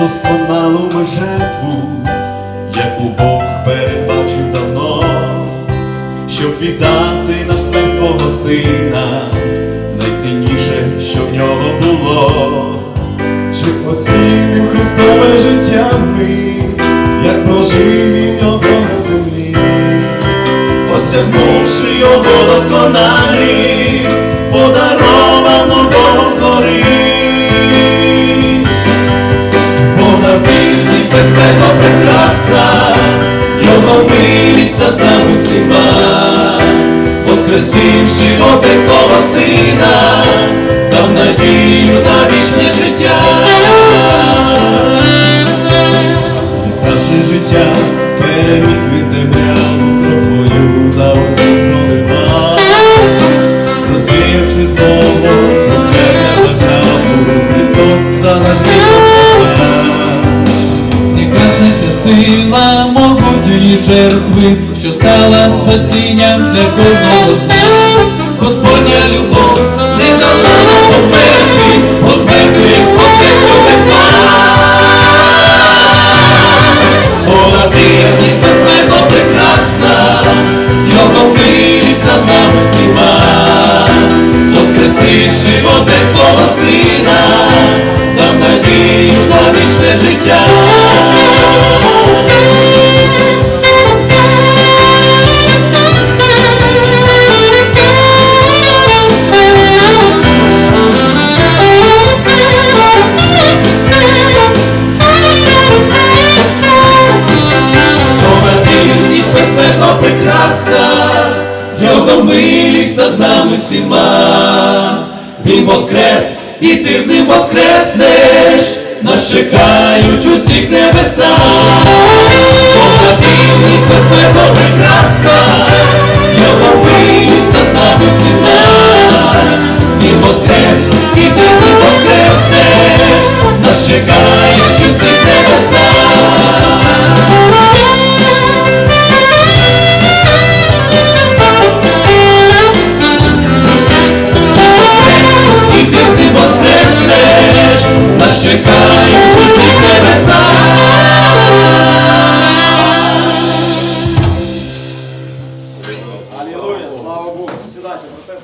досконалу ми жертву, яку Бог передбачив давно, щоб віддати на смерть свого сина, найцінніше, що в нього було. Чи оцінив Христове життя ми, як прожив його на землі, осягнувши його досконалість, безмежно прекрасна, його милість над нами всіма, воскресивши отець свого сина, жертви, що стала спасінням для кожного з нас. Господня любов не дала нам померти, смертю як Христа. Бога вірність безмежно прекрасна, Його милість над нами всіма, воскресивши Отець свого Сина, дав надію на вічне життя. ласка, його милість над нами всіма, Він воскрес, і ти з ним воскреснеш, нас чекають усіх небеса, Бога вільність безмежно прекрасна, його милість над нами всіма, Він воскрес, і ти з ним воскреснеш, нас чекають усіх небеса. Аллилуйя, слава Богу. Сідайте, брате.